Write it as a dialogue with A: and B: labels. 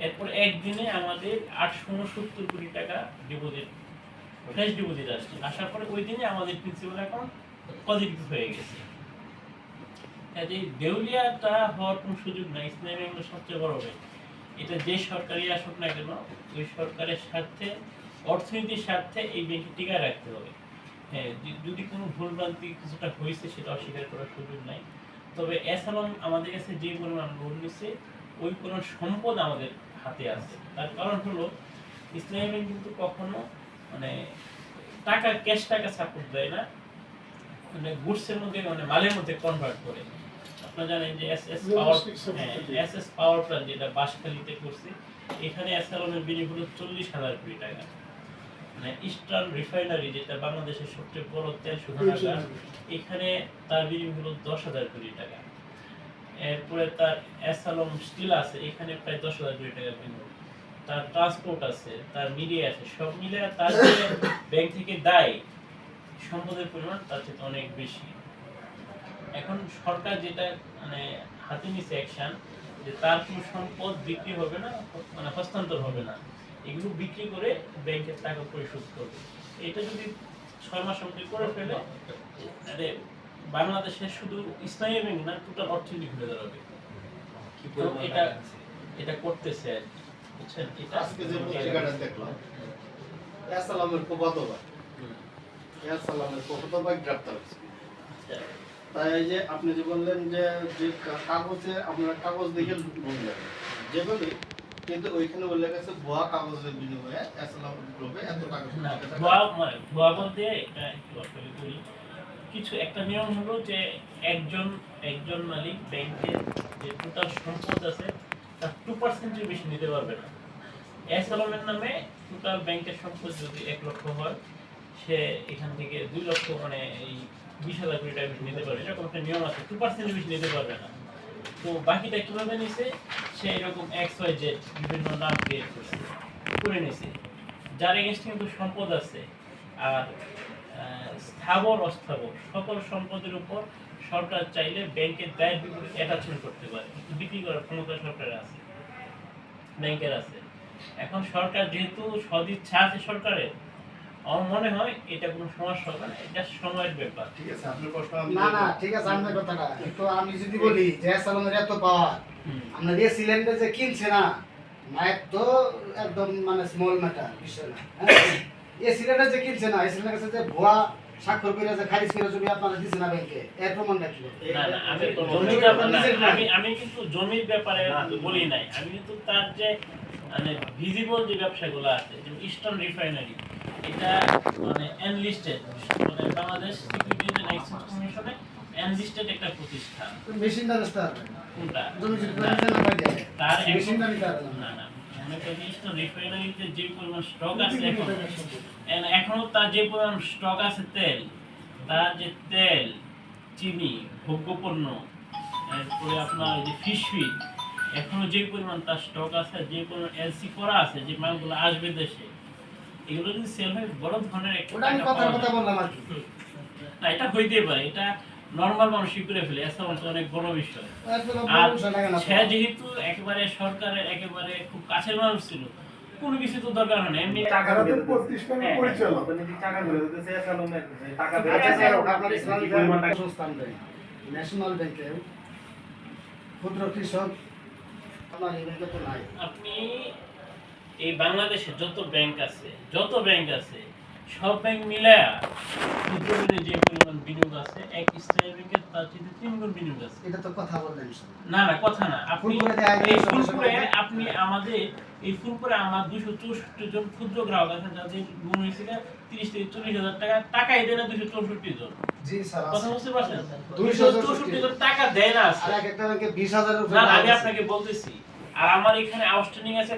A: এরপর একদিনে আমাদের আটশো উনসত্তর কোটি টাকা ডিপোজিট ফ্রেশ ডিপোজিট আসছে। আসার পরে ওই দিনে আমাদের প্রিন্সিপাল অ্যাকাউন্ট পজিটিভ হয়ে গেছে। কাজে দেউলিয়াটা হওয়ার কোনো সুযোগ নাই, ইসলামী সবচেয়ে বড় ব্যাংক। এটা যে আসুক না কেন, ওই সরকারের স্বার্থে, অর্থনীতির স্বার্থে এই ব্যাংককে টিকায় রাখতে হবে। হ্যাঁ যদি- যদি কোনো ভুলভ্রান্তি কিছুটা হয়েছে, সেটা অস্বীকার করার সুযোগ নাই। তবে এসালম আমাদের কাছে যে পরিমাণ লোন নিচ্ছে ওই পরিমাণ সম্পদ আমাদের হাতে আছে। তার কারণ হলো ইসলামী ব্যাংক কিন্তু কখনো মানে টাকা ক্যাশ টাকা সাপোর্ট দেয় না। মানে গুডসের মধ্যে মানে মালের মধ্যে কনভার্ট করে। আপনারা জানেন যে S S power S S power plant যেটা বাঁশখালীতে করছে এখানে এসালমের বিনিয়োগ হলো চল্লিশ হাজার কোটি টাকা। মানে ইস্টার্ন রিফাইনারি যেটা বাংলাদেশের সবচেয়ে বড় তেল শোধনাগার এখানে তার বিনিয়োগ হলো দশ হাজার কোটি টাকা। এরপরে তার অ্যাসালম স্টিল আছে, এখানে প্রায় দশ হাজার কোটি টাকা বিনিয়োগ। তার ট্রান্সপোর্ট আছে, তার মিডিয়া আছে, সব মিলে তার যে ব্যাংক থেকে দেয়, সম্পদের পরিমাণ তার চেয়ে অনেক বেশি। এখন সরকার যেটা মানে হাতে নিছে অ্যাকশন যে তার কোনো সম্পদ বিক্রি হবে না মানে হস্তান্তর হবে না। এগুলো বিক্রি করে ব্যাংকের টাকা পরিশোধ করবে। এটা যদি ছয় মাস মধ্যে করে ফেলে তাহলে বাংলাদেশের শুধু ইসলামী ব্যাংক না টোটাল অর্থনীতি ঘুরে দাঁড়াবে। এটা এটা করতেছে বুঝছেন? এটা
B: আজকে যে পত্রিকাটা দেখলাম গ্রেপ্তার হয়েছে।
A: আচ্ছা।
B: তাই যে আপনি যে বললেন যে যে কাগজে আপনার কাগজ দেখে বললেন যেভাবে কিন্তু ওইখানে উল্লেখ আছে ভুয়া কাগজের বিনিময়ে ইয়াসালাম গ্রুপে এত টাকা
A: ভুয়া মানে ভুয়া বলতে কিছু একটা নিয়ম হলো যে একজন একজন মালিক ব্যাংকের যে টোটাল সম্পদ আছে, তার টু পার্সেন্টের বেশি নিতে পারবে না। এস আলমের নামে টোটাল ব্যাংকের সম্পদ যদি এক লক্ষ হয়, সে এখান থেকে দুই লক্ষ মানে এই বিশ হাজার কোটি টাকা বেশি নিতে পারবে। এরকম একটা নিয়ম আছে টু পার্সেন্টের বেশি নিতে পারবে না। তো বাকিটা কীভাবে নিছে? সে এরকম এক্স ওয়াই জেড বিভিন্ন নাম ক্রিয়েট করে নিছে। যার এগেনস্টে কিন্তু সম্পদ আছে, আর স্থাবর অস্থাবর। সকল সম্পদের উপর সরকার চাইলে ব্যাংকের দায়ের বিপরীত অ্যাটাচমেন্ট করতে পারে। কিন্তু বিক্রি করার ক্ষমতা সরকারের আছে। ব্যাংকের আছে। এখন সরকার যেহেতু সদিচ্ছা আছে সরকারের আমার মনে হয় এটা কোনো সমস্যা হবে না এটা সময়ের ব্যাপার।
B: ঠিক আছে আপনার প্রশ্ন
C: না না ঠিক আছে আপনার কথাটা। একটু আমি যদি বলি যে সালামের এত পাওয়ার। আপনার এই সিলিন্ডার যে কিনছে না মায়ের তো একদম মানে স্মল ম্যাটার বিষয় না হ্যাঁ? এই সিলিন্ডার যে কিনছে না এই সিলিন্ডার কাছে যে ভুয়া স্বাক্ষর করে যে খারিজ করে জমি আপনারা দিচ্ছে না ব্যাংকে এর
A: না না আমি। আমি আমি কিন্তু জমির ব্যাপারে বলি নাই। আমি কিন্তু তার যে মানে ভিজিবল যে ব্যবসাগুলো আছে যেমন ইস্টার্ন রিফাইনারি এটা মানে এনলিস্টেড মানে বাংলাদেশ সিকিউরিটিজ এন্ড এক্সচেঞ্জ কমিশনে এনলিস্টেড একটা প্রতিষ্ঠান।
C: মেশিনটা রাস্তা
A: কোনটা?
C: জমি
A: তার
C: নিতে পারবে না
A: না যে পরিমাণ স্টক আছে এখন। এখনও তার যে পরিমাণ স্টক আছে তেল তার যে তেল চিনি ভোগ্যপণ্য এরপরে আপনার যে ফিশ ফিড এখনও যে পরিমাণ তার স্টক আছে যে পরিমাণ এলসি করা আছে যে মালগুলো আসবে দেশে এগুলো যদি সেল হয় বড় ধরনের একটা
C: ওটা আমি
A: টাকা
C: কথার
A: পাওয়া
C: কথা বললাম আর কি।
A: না এটা হইতে পারে। এটা নর্মাল মানুষই করে ফেলে? এসব অনেক বড় বিষয়। আর
C: তো।
A: সে যেহেতু একেবারে সরকারের একেবারে খুব কাছের মানুষ ছিল কোনো কিছু তো দরকার হয় না এমনি
D: টাকাটা তো প্রতিষ্ঠানের
A: হ্যাঁ।
D: পরিচালক। টাকা টাকা ধরে
C: আচ্ছা,
D: টাকা-
C: সংস্থান দেয় ন্যাশনাল ব্যাংকে ক্ষুদ্র কৃষক আপনার এই ব্যাংকে তো নাই।
A: আপনি এই বাংলাদেশে যত ব্যাংক আছে যত ব্যাংক আছে সব ব্যাংক মিলায়া ক্ষুদ্র যে পরিমাণ বিনিয়োগ আছে এক স্থায়ী ব্যাংকের তার চেয়ে তিন গুণ বিনিয়োগ আছে।
C: এটা তো কথা বললেন
A: না না কথা না। আপনি এই ফুলপুরে আপনি আমাদের এই ফুলপুরে আমার দুশো চৌষট্টি জন ক্ষুদ্র গ্রাহক আছে যাদের লোন হয়েছিল তিরিশ থেকে চল্লিশ হাজার টাকা টাকাই দেয় না দুশো চৌষট্টি জন। টাকা আর আমার এখানে আউটস্ট্যান্ডিং আছে